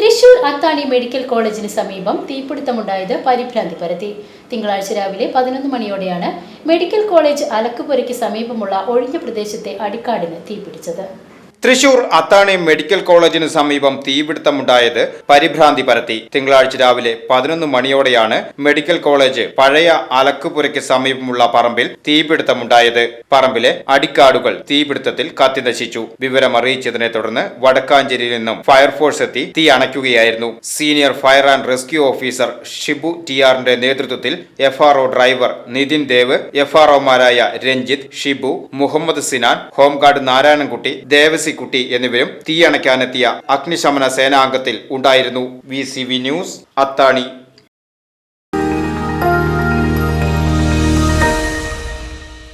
Thrissur Athani medical കോളേജിന് സമീപം തീപിടുത്തമുണ്ടായത് പരിഭ്രാന്തി പരത്തി തിങ്കളാഴ്ച രാവിലെ പതിനൊന്ന് മണിയോടെയാണ് മെഡിക്കൽ കോളേജ് അലക്കുപുരയ്ക്ക് സമീപമുള്ള ഒഴിഞ്ഞ പ്രദേശത്തെ അടിക്കാടിന് തീപിടിച്ചത്. തൃശൂർ അത്താണി മെഡിക്കൽ കോളേജിന് സമീപം തീപിടുത്തമുണ്ടായത് പരിഭ്രാന്തി പരത്തി. തിങ്കളാഴ്ച രാവിലെ പതിനൊന്ന് മണിയോടെയാണ് മെഡിക്കൽ കോളേജ് പഴയ അലക്കുപുരയ്ക്ക് സമീപമുള്ള പറമ്പിൽ തീപിടുത്തമുണ്ടായത്. പറമ്പിലെ അടിക്കാടുകൾ തീപിടുത്തത്തിൽ കത്തിനശിച്ചു വിവരം അറിയിച്ചതിനെ തുടർന്ന് വടക്കാഞ്ചേരിയിൽ നിന്നും ഫയർഫോഴ്സ് എത്തി തീ അണയ്ക്കുകയായിരുന്നു. Senior fire and rescue officer Shibu T ആറിന്റെ നേതൃത്വത്തിൽ FRO driver Nithin Dev F Ranjith Ranjith Shibu Muhammad Sinan home guard Narayanankutty Devasikutty എന്നിവരും തീയണയ്ക്കാനെത്തിയ അഗ്നിശമന സേനാംഗത്തിൽ ഉണ്ടായിരുന്നു. V news Athani.